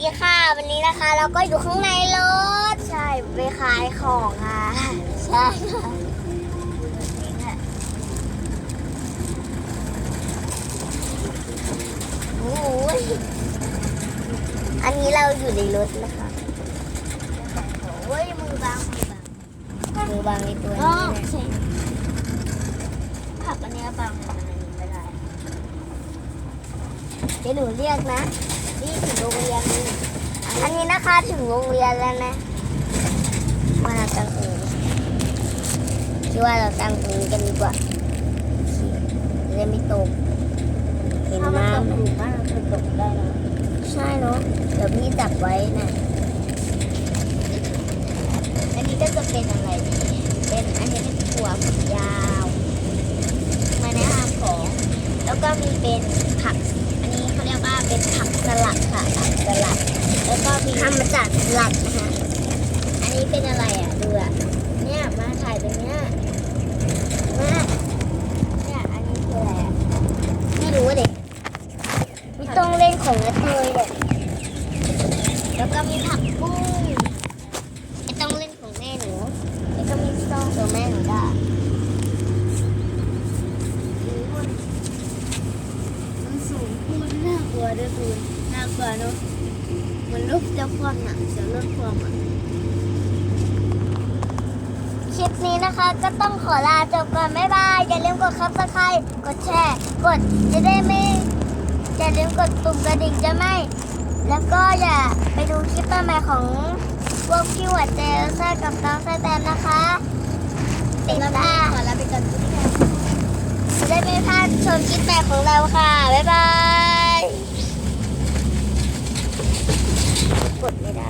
ดีค่ะ วันนี้นะคะ เราก็อยู่ข้างในรถ ใช่ไปขายของอะ ใช่ค่ะโอ้โหอันนี้เราอยู่ในรถนะคะโอ้ยมือบางมือบางมือบางในตัวนี้เลยผักอันนี้บางมันอันนี้ไม่ได้เดี๋ยวหนูเรียกนะ นี่ถึงโรงเรียนนี่อันนี้นะคะถึงโรงเรียนแล้วนะมาตั้งตรงนี้คิดว่าเราตั้งตรงนี้กันดีกว่าจะได้ไม่ตกเห็นน้ำถูกบ้านเราตกได้แล้วใช่เนาะเดี๋ยวพี่จับไว้นะอันนี้ก็จะเป็นอะไรเนี่ยเป็นอันนี้เป็นถั่วฝักยาวมาแนะนำของ แล้วก็มีเป็นผัก อันนี้เขาเรียกว่าเป็นผักสลัดค่ะผักสลัด แล้ว ก็มีทำมาจากสลัดนะคะอันนี้เป็นอะไรอะ ดูอะ เนี่ยมาถ่ายตรงเนี้ยมาเนี่ยอันนี้คืออะไรอะ ไม่รู้เด็กมีต้องเล่นของกระเทยเลยแล้วก็มีผักบุ้งไอ้ต้องเล่นของแม่หนูแล้วก็มีซองของแม่หนูด้มันสูงคูณน่ากลัวด้วยคูณน่ากลัวเนอะ มันลูกจะคว่ำหนักจะลดความอะคลิปนี้นะคะก็ต้องขอลาจบก่อนบ๊ายบาย อย่าลืมกดซับสไครต์กดแชร์กดจะได้ไม่อย่าลืมกดปุ่มกระดิ่งจะไม่ แล้วก็อย่าไปดูคลิปใหม่ๆของพวกพี่หัวเจลซ่ากับน้องสแตมนะคะติดตามขอลาไปก่อนทุกท่านจะได้ไม่พลาดชมคลิปใหม่ของเราค่ะ บ๊ายบาย กดไม่ได้